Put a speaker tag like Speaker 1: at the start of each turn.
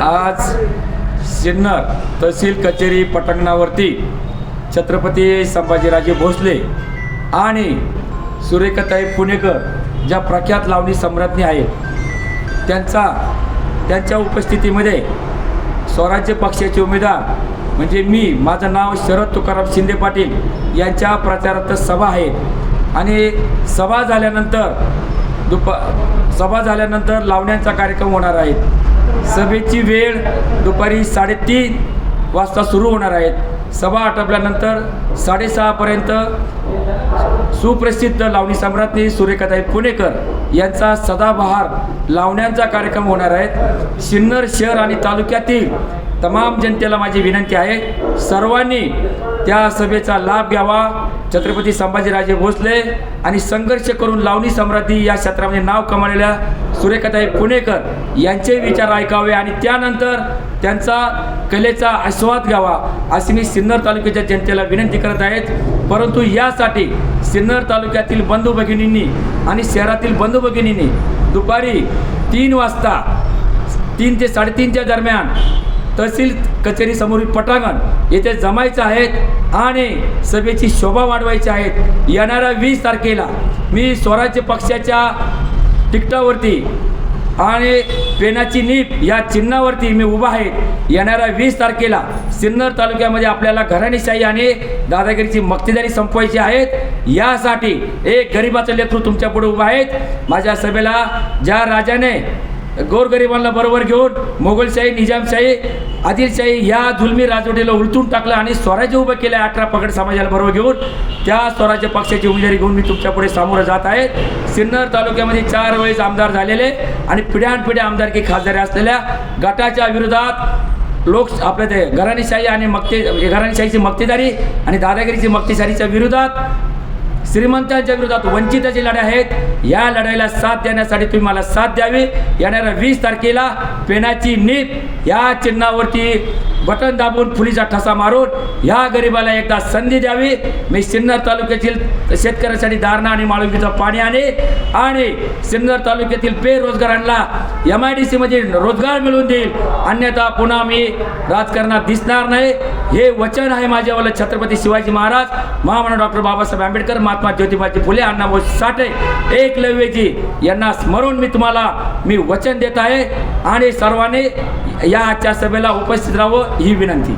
Speaker 1: आज सिन्नर तहसील कचेरी पटांगणावरती छत्रपती संभाजीराजे भोसले आणि सुरेखाताई पुणेकर ज्या प्रख्यात लावणी सम्राज्ञी आहेत त्यांचा त्यांच्या उपस्थितीमध्ये स्वराज्य पक्षाचे उमेदवार म्हणजे मी माझं नाव शरद तुकाराम शिंदे पाटील यांच्या प्रचारार्थ सभा आहे आणि सभा झाल्यानंतर दुपा सभा झाल्यानंतर लावण्यांचा कार्यक्रम होणार आहे. सभेची वेळ दुपारी साडेतीन वाजता सुरू होणार आहेत सभा आटपल्यानंतर साडेसहापर्यंत सुप्रसिद्ध लावणी सम्राज्ञी सुरेखाताई पुणेकर यांचा सदाबहार लावण्यांचा कार्यक्रम होणार आहे. सिन्नर शहर आणि तालुक्यातील तमाम जनतेला माझी विनंती आहे. सर्वांनी त्या सभेचा लाभ घ्यावा. छत्रपती संभाजीराजे भोसले आणि संघर्ष करून लावणी सम्राज्ञी या क्षेत्रामध्ये नाव कमावलेल्या सुरेखाताई पुणेकर यांचे विचार ऐकावे आणि त्यानंतर त्यांचा कलेचा आस्वाद घ्यावा अशी मी सिन्नर तालुक्याच्या जनतेला विनंती करत आहेत. परंतु यासाठी सिन्नर तालुक्यातील बंधू भगिनींनी आणि शहरातील बंधू भगिनींनी दुपारी तीन वाजता तीन ते साडेतीनच्या दरम्यान तहसील कचेरीसमोरील पटांगण येथे जमायचं आहेत आणि सभेची शोभा वाढवायची आहेत येणाऱ्या वीस तारखेला मी स्वराज्य पक्षाच्या तिकटावरती आणि पेनाची नीप या चिन्हावरती मी उभा आहे. येणाऱ्या वीस तारखेला सिन्नर तालुक्यामध्ये आपल्याला घराणेशाही आणि दादागिरीची मक्तेदारी संपवायची आहेत यासाठी एक गरिबाचं लेकरू तुमच्यापुढे उभं आहेत माझ्या सभेला ज्या राजाने गोरगरिबांना बरोबर घेऊन मोगलशाही निजामशाही आदिलशाही ह्या जुलमी राजवटीला उलटून टाकलं आणि स्वराज्य उभं केलं अठरा पगड समाजाला बरोबर घेऊन त्या स्वराज्य पक्षाची उमेदवारी घेऊन मी तुमच्यापुढे सामोरं जात आहे. सिन्नर तालुक्यामध्ये चार वेळेस आमदार झालेले आणि पिढ्यानपिढ्या आमदारकी खासदारी असलेल्या गटाच्या विरोधात लोक आपल्या ते घराणीशाही आणि मक्ते घराणीशाहीची मक्तेदारी आणि दादागिरीची मक्तेदारीच्या विरोधात श्रीमंतांच्या विरोधात वंचिताची लढाई आहेत. या लढाईला साथ देण्यासाठी तुम्ही मला साथ द्यावी. येणाऱ्या वीस तारखेला पेनाची नीप या चिन्हावरती बटन दाबून फुलीचा ठसा मारून या गरिबाला एकदा संधी द्यावी. मी सिन्नर तालुक्यातील शेतकऱ्यासाठी दारणा आणि माळुंगीचं पाणी आणे आणि सिन्नर तालुक्यातील बेरोजगारांना एम आय डी सीमध्ये रोजगार मिळवून देईल. अन्यथा पुन्हा मी राजकारणात दिसणार नाही. हे वचन आहे माझ्यावाला छत्रपती शिवाजी महाराज महामानव डॉक्टर बाबासाहेब आंबेडकर महात्मा ज्योतिबाजी फुले अण्णाभाऊ साठे एकलव्यजी यांना स्मरून मी तुम्हाला मी वचन देत आहे आणि सर्वांनी या आजच्या सभेला उपस्थित राहावं ही विनंती.